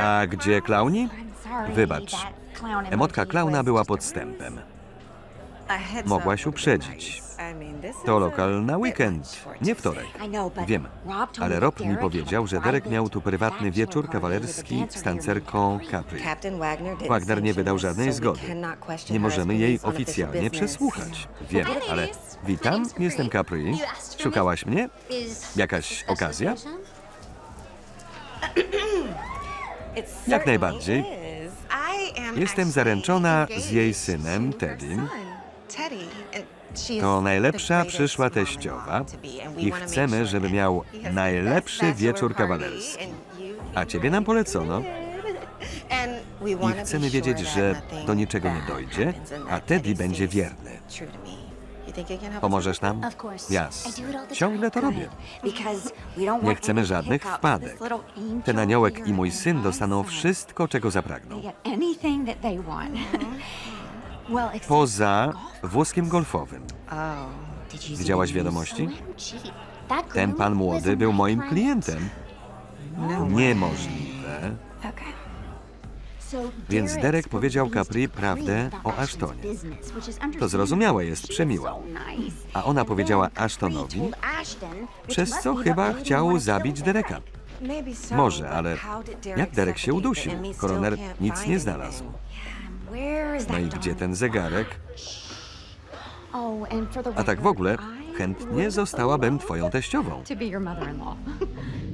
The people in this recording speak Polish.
A gdzie klauni? Wybacz. Emotka klauna była podstępem. Mogłaś uprzedzić. To lokal na weekend, nie to wtorek. Wiem, ale Rob mi powiedział, że Derek miał tu prywatny wieczór kawalerski z tancerką Capri. Wagner, nie wydał żadnej zgody. Nie możemy jej oficjalnie przesłuchać. Wiem, ale witam, jestem Capri. Szukałaś mnie? Jakaś okazja? Jak najbardziej. Jestem zaręczona z jej synem, Teddym. To najlepsza przyszła teściowa i chcemy, żeby miał najlepszy wieczór kawalerski. A ciebie nam polecono. I chcemy wiedzieć, że do niczego nie dojdzie, a Teddy będzie wierny. Pomożesz nam? Of course. Jasne. I do it all the Ciągle to time. robię. Because we don't Nie want chcemy żadnych wpadek. This little angel Ten aniołek i mój syn dostaną wszystko, czego zapragną. They get anything that they want. well, except Poza włoskiem golfowym. Oh. Did you see Widziałaś wiadomości? Ten pan młody był my moim client. klientem. Niemożliwe. Więc Derek powiedział. Capri prawdę o Ashtonie. To zrozumiałe jest, przemiła. A ona powiedziała Ashtonowi, Przez co chyba chciał zabić Dereka. Może, ale jak Derek się udusił? Koroner nic nie znalazł. No i gdzie ten zegarek? A tak w ogóle, chętnie zostałabym twoją teściową.